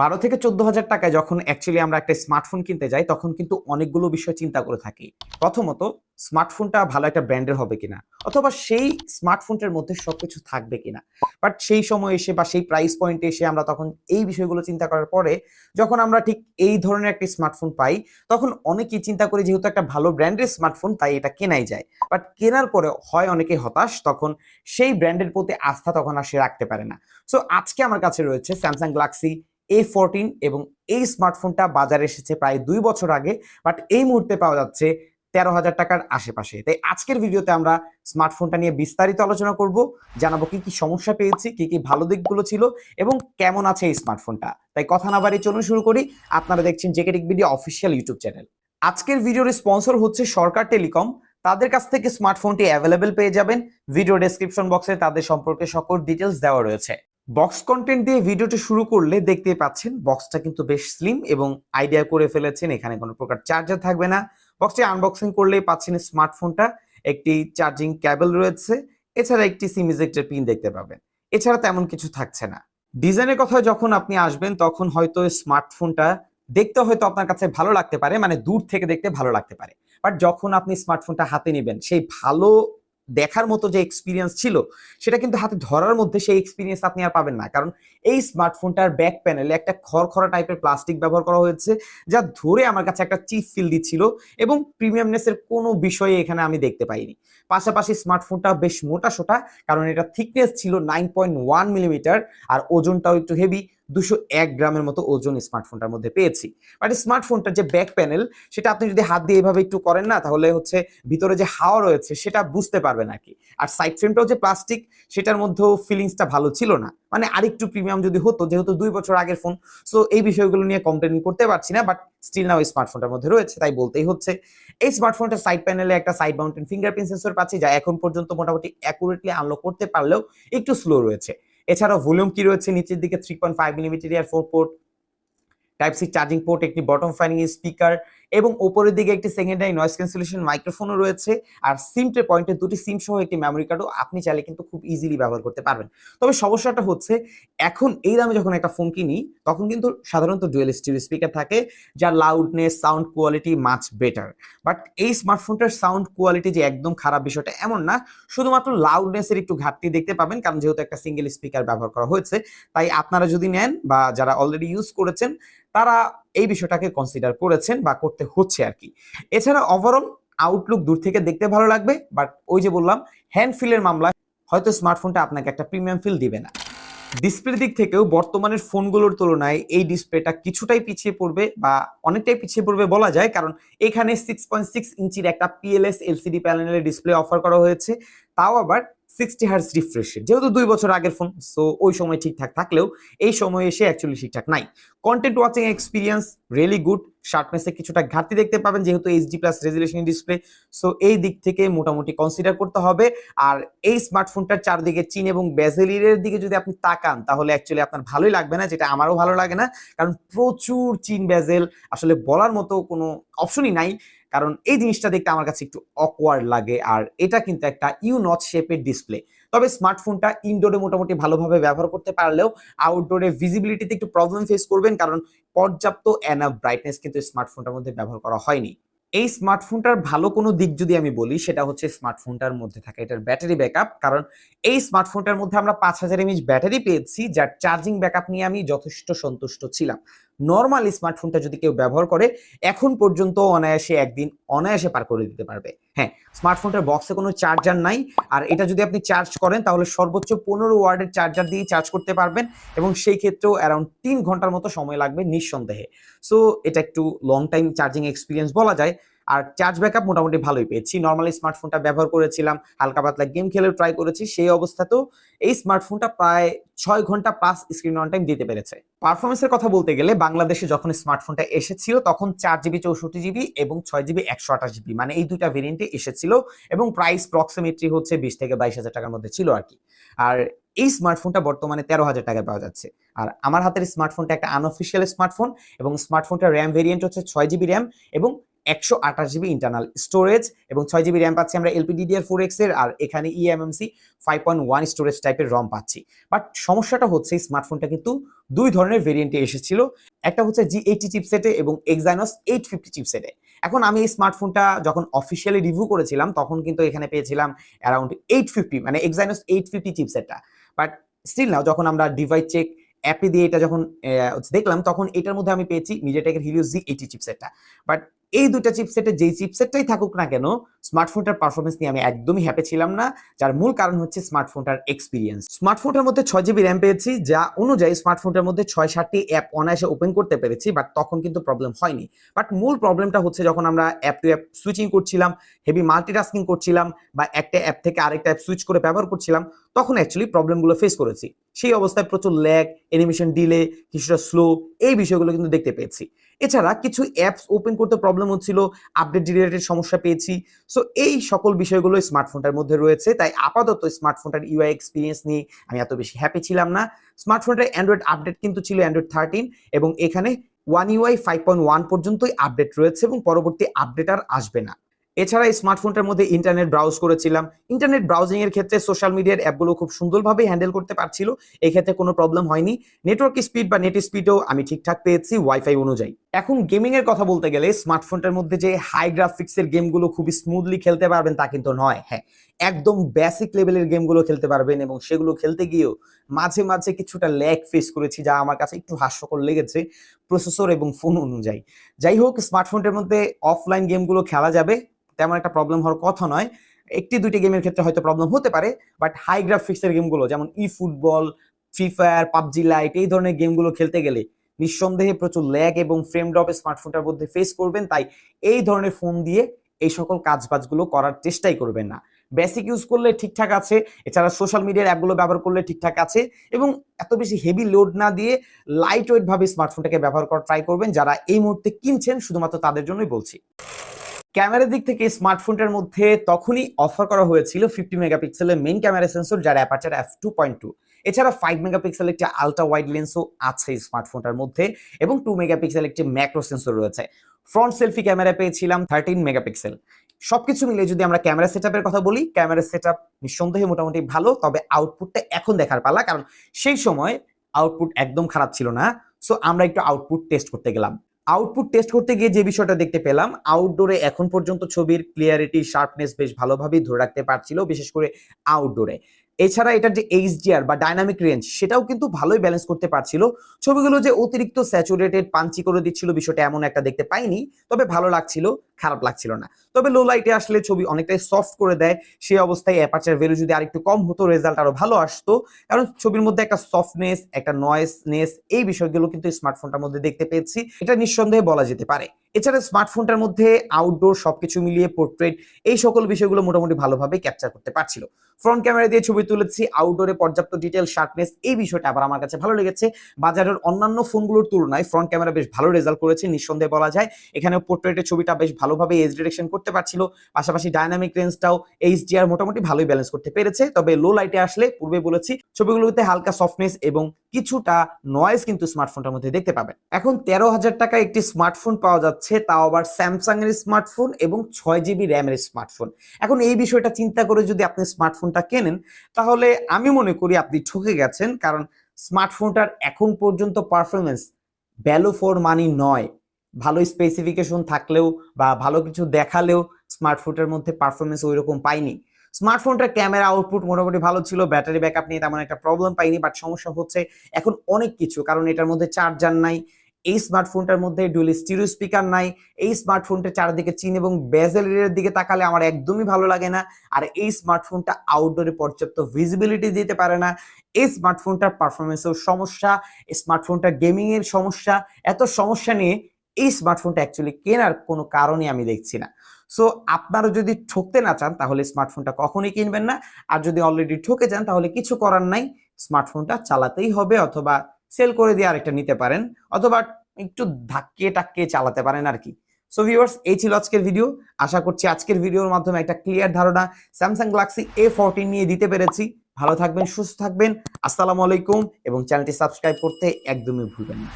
বারো থেকে চোদ্দ হাজার টাকায় যখন অ্যাকচুয়ালি আমরা একটা স্মার্টফোন কিনতে যাই, তখন কিন্তু অনেকগুলো বিষয় চিন্তা করে থাকি। প্রথমত স্মার্টফোনটা ভালো একটা ব্র্যান্ডের হবে কিনা? অথবা সেই স্মার্টফোনটার মধ্যে সবকিছু থাকবে কিনা? বাট সেই সময় এসে বা সেই প্রাইস পয়েন্টে এসে আমরা তখন এই বিষয়গুলো চিন্তা করার পরে, যখন আমরা ঠিক এই ধরনের একটি স্মার্টফোন পাই, তখন অনেকেই চিন্তা করি যেহেতু একটা ভালো ব্র্যান্ডের স্মার্টফোন তাই এটা কেনাই যায়। বাট কেনার পরে হয় অনেকে হতাশ, তখন সেই ব্র্যান্ডের প্রতি আস্থা তখন আর সে রাখতে পারে না। সো আজকে আমার কাছে রয়েছে স্যামসাং গ্যালাক্সি এ ফোরটিন এবং এই স্মার্টফোনটা বাজারে এসেছে প্রায় দুই বছর আগে বাট এই মুহূর্তে পাওয়া যাচ্ছে তেরো হাজার টাকার আশেপাশে। তাই আজকের ভিডিওতে আমরা স্মার্টফোনটা নিয়ে বিস্তারিত আলোচনা করব, জানাব কি কি সমস্যা পেয়েছি, কি কি ভালো দিকগুলো ছিল এবং কেমন আছে এই স্মার্টফোনটা তাই কথা না বাড়ি চলুন শুরু করি। আপনারা দেখছেন জেকেটিক ভিডিও অফিসিয়াল ইউটিউব চ্যানেল আজকের ভিডিওর স্পন্সর হচ্ছে সরকার টেলিকম। তাদের কাছ থেকে স্মার্টফোনটি অ্যাভেলেবেল পেয়ে যাবেন। ভিডিও ডেসক্রিপশন বক্সে তাদের সম্পর্কে সকল ডিটেলস দেওয়া রয়েছে। বক্স কন্টেন্ট দিয়ে ভিডিওটি শুরু করলে দেখতে পাচ্ছেন বক্সটা কিন্তু বেশ স্লিম এবং আইডিয়া করে ফেলেছেন, এখানে কোনো প্রকার চার্জার থাকবে না। বক্সটি আনবক্সিং করলেই পাচ্ছেন স্মার্টফোনটা একটি চার্জিং ক্যাবেল রয়েছে, এছাড়া একটি সিম ইজেক্টের পিন দেখতে পাবেন। এছাড়া তেমন কিছু থাকছে না। ডিজাইনের কথা যখন আপনি আসবেন, তখন হয়তো স্মার্টফোনটা দেখতে হয়তো আপনার কাছে ভালো লাগতে পারে মানে দূর থেকে দেখতে ভালো লাগতে পারে। বাট যখন আপনি স্মার্টফোনটা হাতে নেবেন, সেই ভালো দেখার মতো যে এক্সপিরিয়েন্স ছিল, সেটা কিন্তু হাতে ধরার মধ্যে সেই এক্সপিরিয়েন্স আপনি আর পাবেন না। কারণ এই স্মার্টফোনটার ব্যাক প্যানেলে একটা খড়খড়া টাইপের প্লাস্টিক ব্যবহার করা হয়েছে, যা ধরে আমার কাছে একটা চিপ ফিল দিচ্ছিল এবং প্রিমিয়ামনেসের কোনো বিষয়ে এখানে আমি দেখতে পাইনি। পাশাপাশি স্মার্টফোনটা বেশ মোটা সোটা, কারণ এটা থিকনেস ছিল নাইন পয়েন্ট ওয়ান মিলিমিটার আর ওজনটাও একটু হেভি দুশো এক গ্রামের মতো ওজন স্মার্টফোনটার মধ্যে পেয়েছি। বাট স্মার্টফোনটার যে ব্যাক প্যানেল সেটা আপনি যদি হাত দিয়ে এভাবে একটু করেন না, তাহলে হচ্ছে ভিতরে যে হাওয়া রয়েছে, সেটা বুঝতে পারবেন আর কি। আর সাইড ফ্রেমটাও যে প্লাস্টিক সেটার মধ্যেও ফিলিংসটা ভালো ছিল না। মানে আরেকটু প্রিমিয়াম যদি হতো, যেহেতু দুই বছর আগের ফোন সো এই বিষয়গুলো নিয়ে কমপ্লেন করতে পারছি না বাট স্টিল নাও স্মার্টফোনটার মধ্যে রয়েছে, তাই বলতেই হচ্ছে। এই স্মার্টফোনটার সাইড প্যানেলে একটা সাইড মাউন্টেন ফিঙ্গারপ্রিন্ট সেন্সর পাচ্ছি, যা এখন পর্যন্ত মোটামুটি অ্যাকুরেটলি আনলক করতে পারলেও একটু স্লো রয়েছে। এছাড়াও ভলিউম কি রয়েছে, নিচের দিকে three point five millimetre four port type C charging port একটি বটম ফাইনিং স্পিকার এবং ওপরের দিকে একটি সেকেন্ডারি নয়েজ ক্যান্সেলেশন মাইক্রোফোনও রয়েছে। আর সিমটের পয়েন্টে দুটি সিম সহ একটি মেমোরি কার্ডও আপনি চাইলে কিন্তু খুব ইজিলি ব্যবহার করতে পারবেন। তবে সমস্যাটা হচ্ছে, এখন এই দামে যখন একটা ফোন কিনি, তখন কিন্তু সাধারণত ডুয়েল স্টিরিও স্পিকার থাকে, যার loudness sound quality much better but এই স্মার্টফোনটার সাউন্ড কোয়ালিটি যে একদম খারাপ বিষয়টা এমন না, শুধুমাত্র লাউডনেসের একটু ঘাটতি দেখতে পাবেন, কারণ যেহেতু একটা সিঙ্গেল স্পিকার ব্যবহার করা হয়েছে, তাই আপনারা যদি নেন বা যারা অলরেডি ইউজ করেছেন, তারা এই বিষয়টাকে কনসিডার করেছেন বা করতে হচ্ছে আর কি। এছাড়া ওভারঅল আউটলুক দূর থেকে দেখতে ভালো লাগবে বাট ওই যে বললাম হ্যান্ড ফিলের মামলা হয়তো স্মার্টফোনটা আপনাকে একটা প্রিমিয়াম ফিল দিবে না। ডিসপ্লে দিক থেকেও বর্তমানের ফোনগুলোর তুলনায় এই ডিসপ্লেটা কিছুটাই পিছিয়ে পড়বে বা অনেকটাই পিছিয়ে পড়বে বলা যায়, কারণ এখানে সিক্স পয়েন্ট সিক্স ইঞ্চির একটা পিএলএস এলসিডি প্যানেলের ডিসপ্লে অফার করা হয়েছে। তাও আবার সিক্সটি হার্স রিফ্রেশের যেহেতু দুই বছর আগের ফোন সো ওই সময় ঠিকঠাক থাকলেও এই সময় এসে অ্যাকচুয়ালি ঠিকঠাক নাই। Content watching experience really good শার্পনেসে কিছুটা ঘাটতি দেখতে পাবেন, যেহেতু HD plus resolution display so এই দিক থেকে মোটামুটি কনসিডার করতে হবে। আর এই স্মার্টফোনটার চারদিকে চীন এবং বেজেলিরের দিকে যদি আপনি তাকান, তাহলে অ্যাকচুয়ালি আপনার ভালোই লাগবে না, যেটা আমারও ভালো লাগে না। কারণ প্রচুর চীন বেজেল আসলে বলার মতো কোনো অপশনই নাই। কারণ এই জিনিসটা দেখতে আমার কাছে একটু অকওয়ার্ড লাগে আর এটা কিন্তু একটা ইউ নট শেপের ডিসপ্লে তবে স্মার্টফোনটা ইনডোরে মোটামুটি ভালোভাবে ব্যবহার করতে পারলেও আউটডোরে ভিজিবিলিটিতে একটু প্রবলেম ফেস করবেন কারণ পর্যাপ্ত এনাফ ব্রাইটনেস কিন্তু স্মার্টফোনটার মধ্যে ব্যবহার করা হয়নি। এই স্মার্টফোনটার ভালো কোনো দিক যদি আমি বলি, সেটা হচ্ছে স্মার্টফোনটার মধ্যে থাকে এটার ব্যাটারি ব্যাকআপ কারণ এই স্মার্টফোনটার মধ্যে আমরা পাঁচ হাজার এমএইচ ব্যাটারি পেয়েছি, যার চার্জিং ব্যাকআপ নিয়ে আমি যথেষ্ট সন্তুষ্ট ছিলাম। নর্মাল স্মার্টফোনটা যদি কেউ ব্যবহার করে, এখন পর্যন্ত অনায়াসে একদিন অনায়াসে পার করে দিতে পারবে। হ্যাঁ স্মার্টফোনটার বক্সে কোনো চার্জার নাই। আর এটা যদি আপনি চার্জ করেন, তাহলে সর্বোচ্চ পনেরো ওয়ার্ডের চার্জার দিয়ে চার্জ করতে পারবেন এবং সেই ক্ষেত্রেও অ্যারাউন্ড তিন ঘণ্টার মতো সময় লাগবে নিঃসন্দেহে। সো এটা একটু লং টাইম চার্জিং এক্সপিরিয়েন্স বলা যায়। আর চার্জ ব্যাকআপ মোটামুটি ভালোই পেয়েছি। নর্মালি স্মার্টফোনটা ব্যবহার করেছিলাম, হালকা পাতলা গেম খেলে ট্রাই করেছি, সেই অবস্থাতেও এই স্মার্টফোনটা প্রায় ছয় ঘণ্টা প্লাস স্ক্রিন অন টাইম দিতে পেরেছে। পারফরমেন্সের কথা বলতে গেলে বাংলাদেশে যখন স্মার্টফোনটা এসেছিল, তখন চার জিবি চৌষট্টি জিবি এবং ছয় জিবি একশো আঠাশ জিবি মানে এই দুটা ভেরিয়েন্টে এসেছিল এবং প্রাইস প্রক্সিমেট্রি হচ্ছে বিশ থেকে বাইশ হাজার টাকার মধ্যে ছিল আর কি। আর এই স্মার্টফোনটা বর্তমানে তেরো হাজার টাকায় পাওয়া যাচ্ছে। আর আমার হাতের স্মার্টফোনটা একটা আনঅফিসিয়াল স্মার্টফোন এবং স্মার্টফোনটা র্যাম ভেরিয়েন্ট হচ্ছে ছয় জিবি র্যাম এবং একশো আঠাশ জিবি ইন্টারনাল স্টোরেজ এবং ছয় জিবি র্যাম পাচ্ছি আমরা এলপিডিডিআর ফোর এক্সের আর এখানে eMMC five point one storage টাইপের রম পাচ্ছি। বাট সমস্যাটা হচ্ছে এই স্মার্টফোনটা কিন্তু দুই ধরনের ভেরিয়েন্টে এসেছিল। একটা হচ্ছে জি এইটি চিপসেটে এবং এক্সাইনস এইট ফিফটি চিপসেটে এখন আমি এই স্মার্টফোনটা যখন অফিসিয়ালি রিভিউ করেছিলাম, তখন কিন্তু এখানে পেয়েছিলাম অ্যারাউন্ড এইট ফিফটি মানে এক্সাইনস এইট ফিফটি চিপসেটটা বাট স্টিল নাও যখন আমরা ডিভাইস চেক অ্যাপে দিয়ে এটা যখন দেখলাম, তখন এটার মধ্যে আমি পেয়েছি মিডিয়াটেকের হিলিও জি এইটি চিপসেটটা বাট এই দুইটা চিপসেটে যেই চিপসেটটাই থাকুক না কেন স্মার্টফোনটার পারফরমেন্স নিয়ে আমি একদমই হ্যাপি ছিলাম না। যার মূল কারণ হচ্ছে স্মার্টফোনটার এক্সপিরিয়েন্স স্মার্টফোনটার মধ্যে ছয় জিবি র্যাম পেয়েছি, যা অনুযায়ী স্মার্টফোনটার মধ্যে ছয় সাতটি অ্যাপ অনায়াসে ওপেন করতে পেরেছি বাট তখন কিন্তু প্রবলেম হয়নি। বাট মূল প্রবলেমটা হচ্ছে যখন আমরা অ্যাপ টু অ্যাপ সুইচিং করছিলাম হেভি মাল্টিটাস্কিং করছিলাম, বা একটা অ্যাপ থেকে আরেকটা অ্যাপ সুইচ করে ব্যবহার করছিলাম, তখন অ্যাকচুয়ালি প্রবলেমগুলো ফেস করেছি। সেই অবস্থায় প্রচুর ল্যাগ অ্যানিমেশন ডিলে কিছুটা স্লো এই বিষয়গুলো কিন্তু দেখতে পেয়েছি। এছাড়া কিছু অ্যাপস ওপেন করতে প্রবলেম হচ্ছিল আপডেট রিলেটেড সমস্যা পেয়েছি। সো এই সকল বিষয়গুলো স্মার্টফোনটার মধ্যে রয়েছে। তাই আপাতত স্মার্টফোনটার ইউআই এক্সপিরিয়েন্স নিয়ে আমি এত বেশি হ্যাপি ছিলাম না। স্মার্টফোনটার অ্যান্ড্রয়েড আপডেট কিন্তু ছিল অ্যান্ড্রয়েড থার্টিন এবং এখানে One UI five point one পর্যন্তই আপডেট রয়েছে এবং পরবর্তী আপডেট আর আসবে না। এছাড়া এই স্মার্টফোনটার মধ্যে ইন্টারনেট ব্রাউজ করেছিলাম। ইন্টারনেট ব্রাউজিং এর ক্ষেত্রে সোশ্যাল মিডিয়ার অ্যাপগুলো খুব সুন্দরভাবে হ্যান্ডেল করতে পারছিল। এই ক্ষেত্রে কোনো প্রবলেম হয়নি। নেটওয়ার্ক স্পিড বা নেট স্পিডও আমি ঠিকঠাক পেয়েছি ওয়াইফাই অনুযায়ী। এখন গেমিং এর কথা বলতে গেলে স্মার্টফোনটার মধ্যে যে হাই গ্রাফিক্সের গেমগুলো খুবই স্মুথলি খেলতে পারবেন তা কিন্তু নয়। হ্যাঁ একদম বেসিক লেভেলের গেমগুলো খেলতে পারবেন এবং সেগুলো খেলতে গিয়েও মাঝে মাঝে কিছুটা ল্যাগ ফেস করেছি যা আমার কাছে একটু হাস্যকর লেগেছে প্রসেসর এবং ফোন অনুযায়ী। যাই হোক স্মার্টফোনটার মধ্যে অফলাইন গেমগুলো খেলা যাবে, তেমন একটা প্রবলেম হওয়ার কথা নয়। একটি দুইটি গেমের ক্ষেত্রে হয়তো প্রবলেম হতে পারে বাট হাই গ্রাফিক্সের গেমগুলো যেমন eFootball free fire PUBG lite এই ধরনের গেমগুলো খেলতে গেলে নিঃসন্দেহে প্রচুর ল্যাগ এবং ফ্রেম ড্রপ স্মার্টফোনটার মধ্যে ফেস করবেন, তাই এই ধরনের ফোন দিয়ে এই সকল কাজবাজগুলো করার চেষ্টাই করবেন না। বেসিক ইউজ করলে ঠিকঠাক আছে, এছাড়া সোশ্যাল মিডিয়ার অ্যাপগুলো ব্যবহার করলে ঠিকঠাক আছে এবং এত বেশি হেভি লোড না দিয়ে লাইট ওয়েট ভাবে স্মার্টফোনটাকে ব্যবহার করার ট্রাই করবেন, যারা এই মুহূর্তে কিনছেন শুধুমাত্র তাদের জন্যই বলছি। ক্যামেরার দিক থেকে স্মার্টফোনটার মধ্যে তখনই অফার করা হয়েছিল ফিফটি মেগাপিক্সেলের মেইন ক্যামেরা সেন্সর যার aperture F two point two এছাড়া ফাইভ মেগাপিক্সেল একটি আলট্রা ওয়াইড লেন্সও আছে স্মার্টফোনটার মধ্যে এবং টু মেগাপিক্সেল একটি ম্যাক্রো সেন্সর রয়েছে। ফ্রন্ট সেলফি ক্যামেরা পেয়েছিলাম থার্টিন মেগাপিক্সেল সবকিছু মিলে যদি আমরা ক্যামেরা সেটআপের কথা বলি ক্যামেরা সেটআপ নিঃসন্দেহে মোটামুটি ভালো, তবে আউটপুটটা এখন দেখার পালা, কারণ সেই সময় আউটপুট একদম খারাপ ছিল না। সো আমরা একটু আউটপুট টেস্ট করতে গেলাম। আউটপুট টেস্ট করতে গিয়ে যে বিষয়টা দেখতে পেলাম আউটডোরে এখন পর্যন্ত ছবির ক্লিয়ারিটি শার্পনেস বেশ ভালোভাবেই ধরে রাখতে পারছিল, বিশেষ করে আউটডোরে এছাড়া এটার যে এইচডিআর বা ডাইনামিক রেঞ্জ সেটাও কিন্তু ভালোই ব্যালেন্স করতে পারছিল। ছবিগুলো যে অতিরিক্ত স্যাচুরেটেড পাঞ্চি করে দিচ্ছিল, বিষয়টা এমন একটা দেখতে পাইনি, তবে ভালো লাগছিল, খারাপ লাগছিল না। তবে লো লাইটে আসলে ছবি অনেকটাই সফট করে দেয় সেই অবস্থায় অ্যাপারচার ভ্যালু যদি আরেকটু কম হতো রেজাল্ট আরও ভালো আসতো। কারণ ছবির মধ্যে একটা সফটনেস একটা নয়েসনেস এই বিষয়গুলো কিন্তু স্মার্টফোনটার মধ্যে দেখতে পেয়েছি। এটা নিঃসন্দেহে বলা যেতে পারে। এছাড়া স্মার্টফোনটার মধ্যে আউটডোর সবকিছু মিলিয়ে পোর্ট্রেট এই সকল বিষয়গুলো মোটামুটি ভালোভাবে ক্যাপচার করতে পারছিল। ফ্রন্ট ক্যামেরা দিয়ে ছবি তুলেছি আউটডোরে পর্যাপ্ত ডিটেল শার্পনেস এই বিষয়টা আবার আমার কাছে ভালো লেগেছে। বাজারের অন্যান্য ফোনগুলোর তুলনায় ফ্রন্ট ক্যামেরা বেশ ভালো রেজাল্ট করেছে, নিঃসন্দেহে বলা যায়। এখানে পোর্ট্রেটের ছবিটা বেশ ভালোভাবে এজ ডিরেকশন করতে পারছিল। পাশাপাশি ডাইনামিক রেঞ্জটাও এইচ এইচডিআর মোটামুটি ভালোই ব্যালেন্স করতে পেরেছে। তবে লো লাইটে আসলে পূর্বে বলেছি, ছবিগুলোতে হালকা সফটনেস এবং কিছুটা নয়েজ কিন্তু স্মার্টফোনটার মধ্যে দেখতে পাবেন। এখন তেরো হাজার টাকা একটি স্মার্টফোন পাওয়া যাচ্ছে, তাও আবার স্যামসাং এর স্মার্টফোন এবং ছয় জিবি র্যামের স্মার্টফোন এখন এই বিষয়টা চিন্তা করে যদি আপনি স্মার্টফোনটা কেনেন, তাহলে আমি মনে করি আপনি ঠকে গেছেন, কারণ স্মার্টফোনটার এখন পর্যন্ত পারফরমেন্স ভ্যালু ফর মানি নয়। ভালো স্পেসিফিকেশন থাকলেও বা ভালো কিছু দেখালেও স্মার্টফোনটার মধ্যে পারফরমেন্স ওই রকম পাইনি। স্মার্টফোনটার ক্যামেরা আউটপুট মোটামুটি ভালো ছিল ব্যাটারি ব্যাকআপ নিয়ে তেমন একটা প্রবলেম পাইনি বাট সমস্যা হচ্ছে এখন অনেক কিছু, কারণ এটার মধ্যে চার্জার নাই, এই স্মার্টফোনটার মধ্যে ডুয়েল স্টিরিও স্পিকার নাই, এই স্মার্টফোনটা চারদিকে চিন এবং বেজেলের দিকে তাকালে আমার একদমই ভালো লাগে না, আর এই স্মার্টফোনটা আউটডোরে পর্যাপ্ত ভিজিবিলিটি দিতে পারে না, এই স্মার্টফোনটার পারফরমেন্সের সমস্যা স্মার্টফোনটা গেমিং এর সমস্যা, এত সমস্যা নিয়ে এই স্মার্টফোনটা অ্যাকচুয়ালি কেনার কোনো কারণই আমি দেখছি না। সো আপনারা যদি ঠকতে না চান, তাহলে স্মার্টফোনটা কখনোই কিনবেন না। আর যদি অলরেডি ঠকে যান, তাহলে কিছু করার নাই। স্মার্টফোনটা চালাতেই হবে অথবা সেল করে দিয়ে আরেকটা নিতে পারেন। অথবা একটু ধাক্কিয়ে টাক্কিয়ে চালাতে পারেন আর কি। সো ভিউয়ার্স এই ছিল আজকের ভিডিও আশা করছি আজকের ভিডিওর মাধ্যমে একটা ক্লিয়ার ধারণা স্যামসাং গ্যালাক্সি এ ফোরটিন নিয়ে দিতে পেরেছি। ভালো থাকবেন, সুস্থ থাকবেন। আসসালামু আলাইকুম এবং চ্যানেলটি সাবস্ক্রাইব করতে একদমই ভুলবেন না।